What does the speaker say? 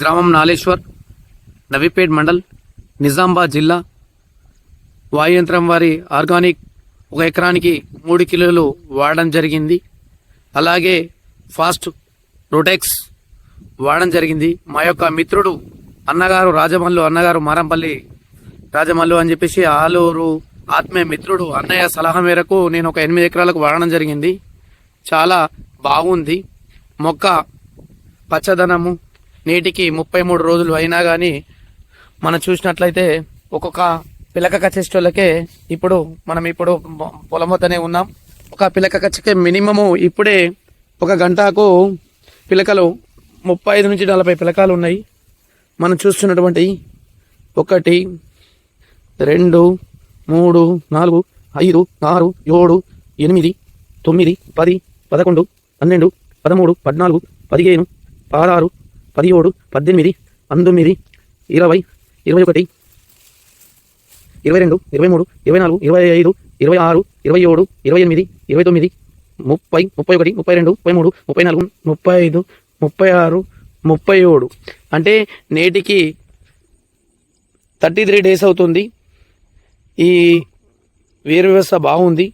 గ్రామం నాలేశ్వర్ నవీపేట్ మండల్ నిజామాబాద్ జిల్లా. వాయుయంత్రం వారి ఆర్గానిక్ ఒక ఎకరానికి మూడు కిలోలు వాడడం జరిగింది. అలాగే ఫాస్ట్ రోటెక్స్ వాడడం జరిగింది. మా యొక్క మిత్రుడు అన్నగారు రాజమల్లు అన్నగారు మారంపల్లి రాజమల్లు అని చెప్పేసి ఆలూరు ఆత్మీయ మిత్రుడు అన్నయ్య సలహా మేరకు నేను ఒక ఎనిమిది ఎకరాలకు వాడడం జరిగింది. చాలా బాగుంది. మొక్క పచ్చదనము నేటికి ముప్పై మూడు రోజులు అయినా కానీ మనం చూసినట్లయితే ఒక్కొక్క పిలక కచ్చేటోళ్ళకే ఇప్పుడు మనం ఇప్పుడు పొలం వద్దనే ఉన్నాం. ఒక పిలక కచ్చకే మినిమము ఇప్పుడే ఒక గంటకు పిలకలు ముప్పై ఐదు నుంచి నలభై పిలకలు ఉన్నాయి. మనం చూస్తున్నటువంటి ఒకటి రెండు మూడు నాలుగు ఐదు ఆరు ఏడు ఎనిమిది తొమ్మిది పది పదకొండు పన్నెండు పదమూడు పద్నాలుగు పదిహేను పదహారు పదిహేడు పద్దెనిమిది పంతొమ్మిది ఇరవై ఇరవై ఒకటి ఇరవై రెండు ఇరవై మూడు ఇరవై నాలుగు ఇరవై ఐదు ఇరవై ఆరు ఇరవై ఏడు ఇరవై ఎనిమిది ఇరవై తొమ్మిది ముప్పై ముప్పై ఒకటి ముప్పై రెండు ముప్పై మూడు ముప్పై నాలుగు ముప్పై ఐదు ముప్పై ఆరు ముప్పై ఏడు అంటే నేటికి థర్టీ త్రీ డేస్ అవుతుంది. ఈ వేరు వ్యవస్థ బాగుంది.